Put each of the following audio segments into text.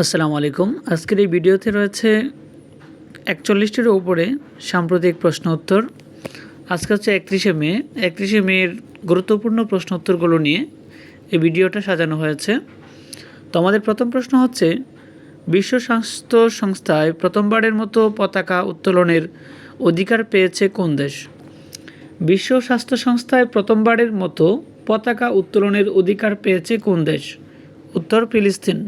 আসসালামু আলাইকুম। আজকের এই ভিডিওতে রয়েছে একচল্লিশটির উপরে সাম্প্রতিক প্রশ্ন উত্তর। আজকে হচ্ছে একত্রিশে মে। একত্রিশে মেয়ের গুরুত্বপূর্ণ প্রশ্ন উত্তরগুলো নিয়ে এই ভিডিওটা সাজানো হয়েছে। তো আমাদের প্রথম প্রশ্ন হচ্ছে, বিশ্ব স্বাস্থ্য সংস্থায় প্রথমবারের মতো পতাকা উত্তোলনের অধিকার পেয়েছে কোন দেশ? বিশ্ব স্বাস্থ্য সংস্থায় প্রথমবারের মতো পতাকা উত্তোলনের অধিকার পেয়েছে কোন দেশ? উত্তর ফিলিস্তিন।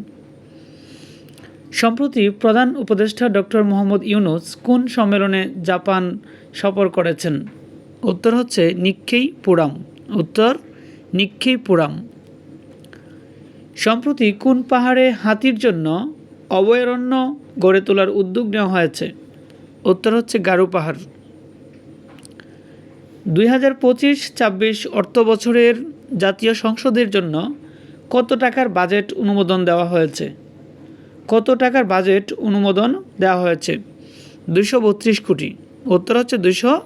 সম্প্রতি প্রধান উপদেষ্টা ডক্টর মোহাম্মদ ইউনুস কোন সম্মেলনে জাপান সফর করেছেন? উত্তর হচ্ছে নিক্ষেই পুরাম। উত্তর, নিক্ষেই পুরাম। সম্প্রতি কোন পাহাড়ে হাতির জন্য অভয়ারণ্য গড়ে তোলার উদ্যোগ নেওয়া হয়েছে? উত্তর হচ্ছে গারো পাহাড়। দুই হাজার পঁচিশ ছাব্বিশ অর্থ বছরের জাতীয় সংসদের জন্য কত টাকার বাজেট অনুমোদন দেওয়া হয়েছে? কত টাকার বাজেট অনুমোদন দেওয়া হয়েছে? দুশো বত্রিশ কোটি। উত্তর হচ্ছে দুশো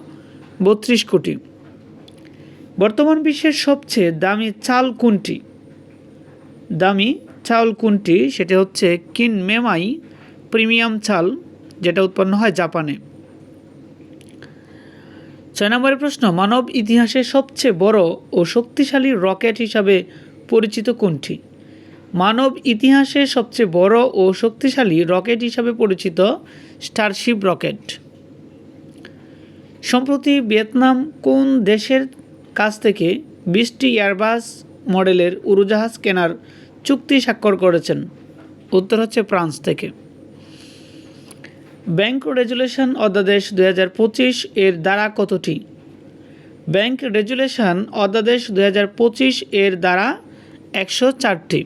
বত্রিশ কোটি। বর্তমান বিশ্বের সবচেয়ে দামি চাল কোনটি? দামি চাল কোনটি? সেটা হচ্ছে কিন মেমাই প্রিমিয়াম চাল, যেটা উৎপন্ন হয় জাপানে। ছয় নম্বরের প্রশ্ন, মানব ইতিহাসে সবচেয়ে বড় ও শক্তিশালী রকেট হিসাবে পরিচিত কোনটি? মানব ইতিহাসে সবচেয়ে বড় ও শক্তিশালী রকেট হিসাবে পরিচিত স্টারশিপ রকেট। সম্প্রতি ভিয়েতনাম কোন দেশের কাছ থেকে বিশটি এয়ারবাস মডেলের উড়োজাহাজ কেনার চুক্তি স্বাক্ষর করেছেন? উত্তর হচ্ছে ফ্রান্স থেকে। ব্যাংক রেজুলেশন অধ্যাদেশ দু হাজার পঁচিশ এর দ্বারা কতটি? ব্যাংক রেজুলেশন অধ্যাদেশ দু হাজার পঁচিশ এর দ্বারা একশো চারটি।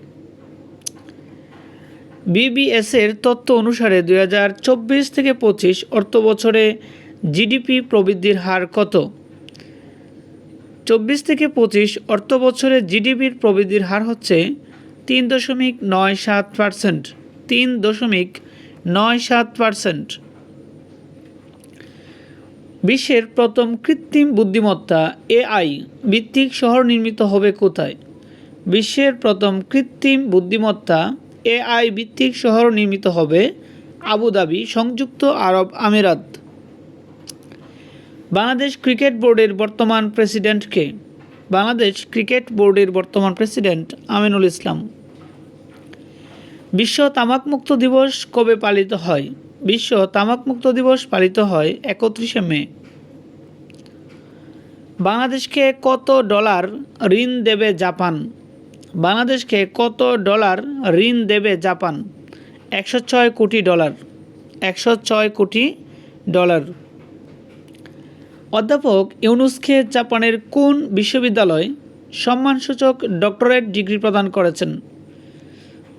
বিবিএসের তথ্য অনুসারে দুই হাজার চব্বিশ থেকে পঁচিশ অর্থ বছরে জিডিপি প্রবৃদ্ধির হার কত? চব্বিশ থেকে পঁচিশ অর্থ বছরে জিডিপির প্রবৃদ্ধির হার হচ্ছে তিন দশমিক নয় সাত পার্সেন্ট। তিন দশমিক নয় সাত পার্সেন্ট। বিশ্বের প্রথম কৃত্রিম বুদ্ধিমত্তা, এআই, ভিত্তিক শহর নির্মিত হবে কোথায়? বিশ্বের প্রথম কৃত্রিম বুদ্ধিমত্তা এআই ভিত্তিক শহর নির্মিত হবে আবুধাবি সংযুক্ত আরব আমিরাত। বাংলাদেশ ক্রিকেট বোর্ডের বর্তমান প্রেসিডেন্টকে বাংলাদেশ ক্রিকেট বোর্ডের বর্তমান প্রেসিডেন্ট আমিনুল ইসলাম। বিশ্ব তামাকমুক্ত দিবস কবে পালিত হয়? বিশ্ব তামাকমুক্ত দিবস পালিত হয় একত্রিশে মে। বাংলাদেশকে কত ডলার ঋণ দেবে জাপান? বাংলাদেশকে কত ডলার ঋণ দেবে জাপান? একশো ছয় কোটি ডলার। একশো ছয় কোটি ডলার। অধ্যাপক ইউনুসকে জাপানের কোন বিশ্ববিদ্যালয় সম্মানসূচক ডক্টরেট ডিগ্রি প্রদান করেছেন?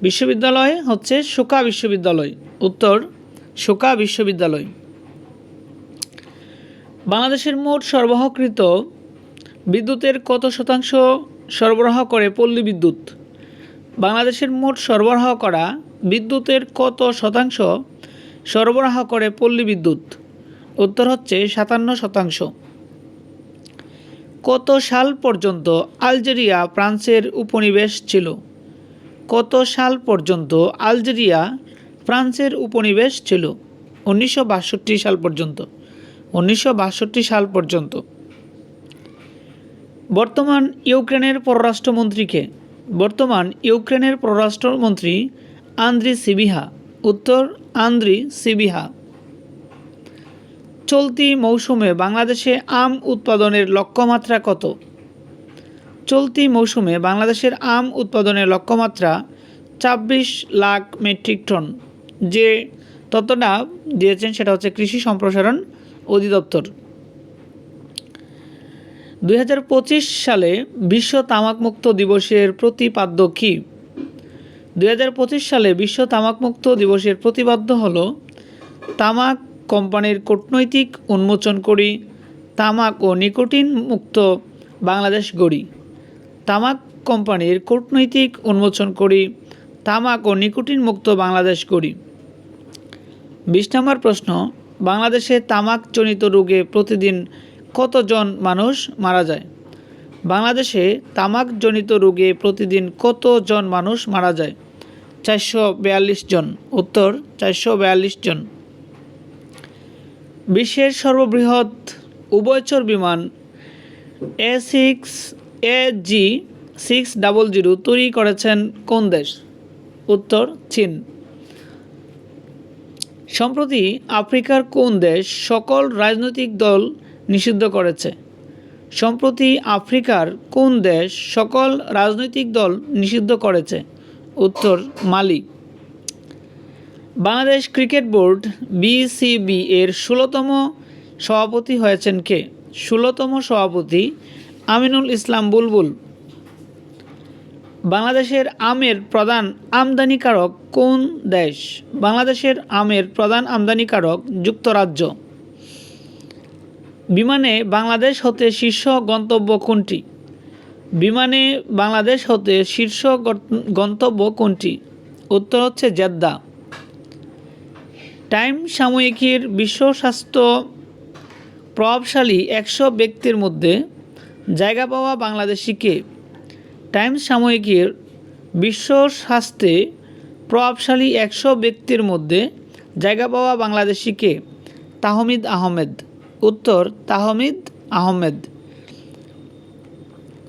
বিশ্ববিদ্যালয় হচ্ছে শোকা বিশ্ববিদ্যালয়। উত্তর, শোকা বিশ্ববিদ্যালয়। বাংলাদেশের মোট সরবরাহকৃত বিদ্যুতের কত শতাংশ সরবরাহ করে পল্লী বিদ্যুৎ। বাংলাদেশের মোট সরবরাহ করা বিদ্যুতের কত শতাংশ সরবরাহ করে পল্লী বিদ্যুৎ? উত্তর হচ্ছে সাতান্ন শতাংশ। কত সাল পর্যন্ত আলজেরিয়া ফ্রান্সের উপনিবেশ ছিল? কত সাল পর্যন্ত আলজেরিয়া ফ্রান্সের উপনিবেশ ছিল? উনিশশো বাষট্টি সাল পর্যন্ত। উনিশশো বাষট্টি সাল পর্যন্ত। বর্তমান ইউক্রেনের পররাষ্ট্রমন্ত্রীকে, বর্তমান ইউক্রেনের পররাষ্ট্রমন্ত্রী আন্দ্রি সিবিহা, উত্তর আন্দ্রি সিবিহা। চলতি মৌসুমে বাংলাদেশে আম উৎপাদনের লক্ষ্যমাত্রা কত? চলতি মৌসুমে বাংলাদেশের আম উৎপাদনের লক্ষ্যমাত্রা ছাব্বিশ লাখ মেট্রিক টন। যে ততটা দিয়েছেন সেটা হচ্ছে কৃষি সম্প্রসারণ অধিদপ্তর। দুই হাজার পঁচিশ সালে বিশ্ব তামাকমুক্ত দিবসের প্রতিপাদ্য কী? দুই হাজার পঁচিশ সালে বিশ্ব তামাকমুক্ত দিবসের প্রতিপাদ্য হল, তামাক কোম্পানির কূটনৈতিক উন্মোচন করি, তামাক ও নিকোটিন মুক্ত বাংলাদেশ গড়ি। তামাক কোম্পানির কূটনৈতিক উন্মোচন করি, তামাক ও নিকোটিন মুক্ত বাংলাদেশ গড়ি। বিশ নম্বর প্রশ্ন, বাংলাদেশে তামাকজনিত রোগে প্রতিদিন কতজন মানুষ মারা যায়? বাংলাদেশে তামাকজনিত রোগে প্রতিদিন কতজন মানুষ মারা যায়? চারশো বিয়াল্লিশ জন। উত্তর, চারশো বিয়াল্লিশ জন। বিশ্বের সর্ববৃহৎ উভয়চর বিমান এ six A G six double zero তৈরি করেছেন কোন দেশ? উত্তর, চীন। সম্প্রতি আফ্রিকার কোন দেশ সকল রাজনৈতিক দল নিষিদ্ধ করেছে। সম্প্রতি আফ্রিকার কোন দেশ সকল রাজনৈতিক দল নিষিদ্ধ করেছে? উত্তর, Mali. Bangladesh cricket board BCB এর ষোলোতম সভাপতি হয়েছেন কে? ষোলোতম সভাপতি আমিনুল ইসলাম বুলবুল। বাংলাদেশের আমের প্রধান আমদানিকারক কোন দেশ? বাংলাদেশের আমের প্রধান আমদানিকারক যুক্তরাজ্য। বিমানে বাংলাদেশ হতে শীর্ষ গন্তব্য কোনটি? বিমানে বাংলাদেশ হতে শীর্ষ গন্তব্য কোনটি? উত্তর হচ্ছে জেদ্দা। টাইম সাময়িকীর বিশ্ব স্বাস্থ্য প্রভাবশালী একশো ব্যক্তির মধ্যে জায়গা পাওয়া বাংলাদেশি কে? টাইমস সাময়িকীর বিশ্ব স্বাস্থ্যে প্রভাবশালী একশো ব্যক্তির মধ্যে জায়গা পাওয়া বাংলাদেশি কে? তাহমিদ আহমেদ। উত্তর তাহমিদ আহমেদ।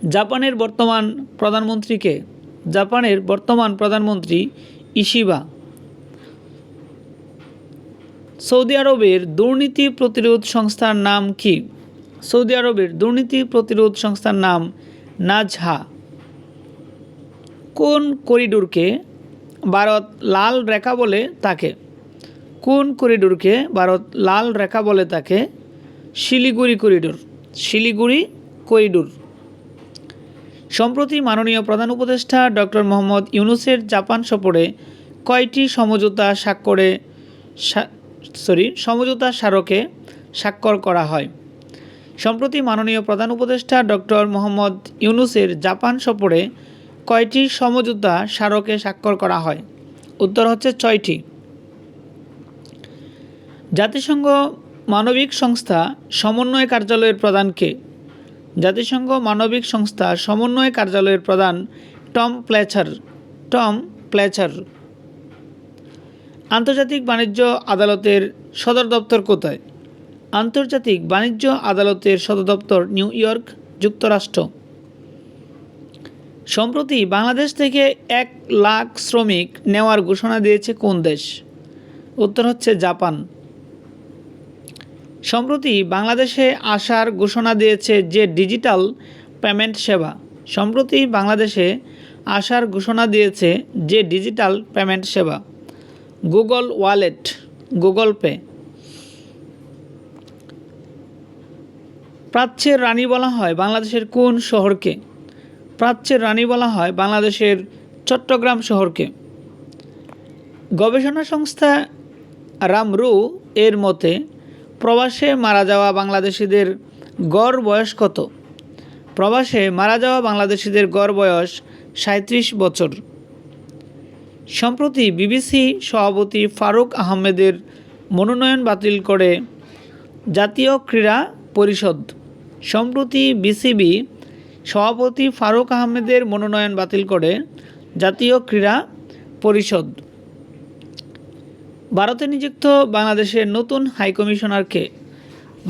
জাপানের বর্তমান প্রধানমন্ত্রীকে জাপানের বর্তমান প্রধানমন্ত্রী ইশিবা। সৌদি আরবের দুর্নীতি প্রতিরোধ সংস্থার নাম কি? সৌদি আরবের দুর্নীতি প্রতিরোধ সংস্থার নাম নাজহা। কোন করিডোরকে ভারত লাল রেখা বলে তাকে? কোন করিডোরকে ভারত লাল রেখা বলে তাকে? Siliguri corridor Siliguri corridor. সম্প্রতি মাননীয় প্রধান উপদেষ্টা ডক্টর মোহাম্মদ ইউনুসের জাপান সফরে কয়টি সমঝোতা স্বাক্ষরে সরি সমঝোতা স্মারকে স্বাক্ষর করা হয়। সম্প্রতি মাননীয় প্রধান উপদেষ্টা ডক্টর মোহাম্মদ ইউনুসের জাপান সফরে কয়টি সমঝোতা স্মারকে স্বাক্ষর করা হয়? উত্তর হচ্ছে ছয়টি। জাতিসংঘ মানবিক সংস্থা সমন্বয় কার্যালয়ের প্রধানকে। জাতিসংঘ মানবিক সংস্থা সমন্বয় কার্যালয়ের প্রধান টম প্লেচার টম প্লেচার আন্তর্জাতিক বাণিজ্য আদালতের সদর দপ্তর কোথায়? আন্তর্জাতিক বাণিজ্য আদালতের সদর দপ্তর নিউ ইয়র্ক, যুক্তরাষ্ট্র। সম্প্রতি বাংলাদেশ থেকে এক লাখ শ্রমিক নেওয়ার ঘোষণা দিয়েছে কোন দেশ? উত্তর হচ্ছে জাপান। সম্প্রতি বাংলাদেশে আসার ঘোষণা দিয়েছে যে ডিজিটাল পেমেন্ট সেবা। সম্প্রতি বাংলাদেশে আসার ঘোষণা দিয়েছে যে ডিজিটাল পেমেন্ট সেবা। Google wallet, Google Pay. প্রাচ্যের রানী বলা হয় বাংলাদেশের কোন শহরকে? প্রাচ্যের রানী বলা হয় বাংলাদেশের চট্টগ্রাম শহরকে। গবেষণা সংস্থা রামরু এর মতে প্রবাসে মারা যাওয়া বাংলাদেশিদের গড় বয়স কত? প্রবাসে মারা যাওয়া বাংলাদেশিদের গড় বয়স সাঁত্রিশ বছর। সম্প্রতি বিবিসি সভাপতি ফারুক আহমেদের মনোনয়ন বাতিল করে জাতীয় ক্রীড়া পরিষদ। সম্প্রতি বিসিবি সভাপতি ফারুক আহমেদের মনোনয়ন বাতিল করে জাতীয় ক্রীড়া পরিষদ। ভারতে নিযুক্ত বাংলাদেশের নতুন হাইকমিশনারকে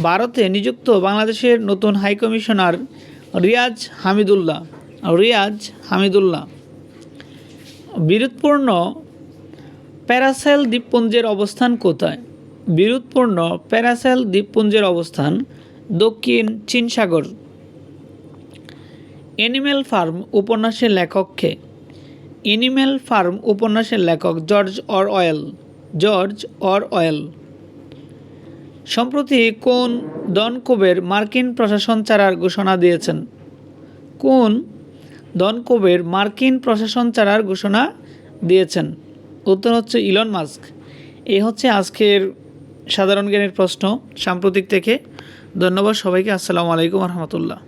ভারতে নিযুক্ত বাংলাদেশের নতুন হাইকমিশনার রিয়াজ হামিদুল্লাহ। রিয়াজ হামিদুল্লাহ। বিরোধপূর্ণ প্যারাসেল দ্বীপপুঞ্জের অবস্থান কোথায়? বিরোধপূর্ণ প্যারাসেল দ্বীপপুঞ্জের অবস্থান দক্ষিণ চীন সাগর অ্যানিম্যাল ফার্ম উপন্যাসের লেখককে অ্যানিম্যাল ফার্ম উপন্যাসের লেখক George Orwell George Orwell সম্প্রতি কোন দনকোবের মার্কিন প্রশাসন ছাড়ার ঘোষণা দিয়েছেন? কোন দনকোবের মার্কিন প্রশাসন ছাড়ার ঘোষণা দিয়েছেন? উত্তর হচ্ছে ইলন মাস্ক। এই হচ্ছে আজকের সাধারণ জ্ঞানের প্রশ্ন সাম্প্রতিক থেকে। ধন্যবাদ সবাইকে। আসসালামু আলাইকুম রহমতুল্লাহ।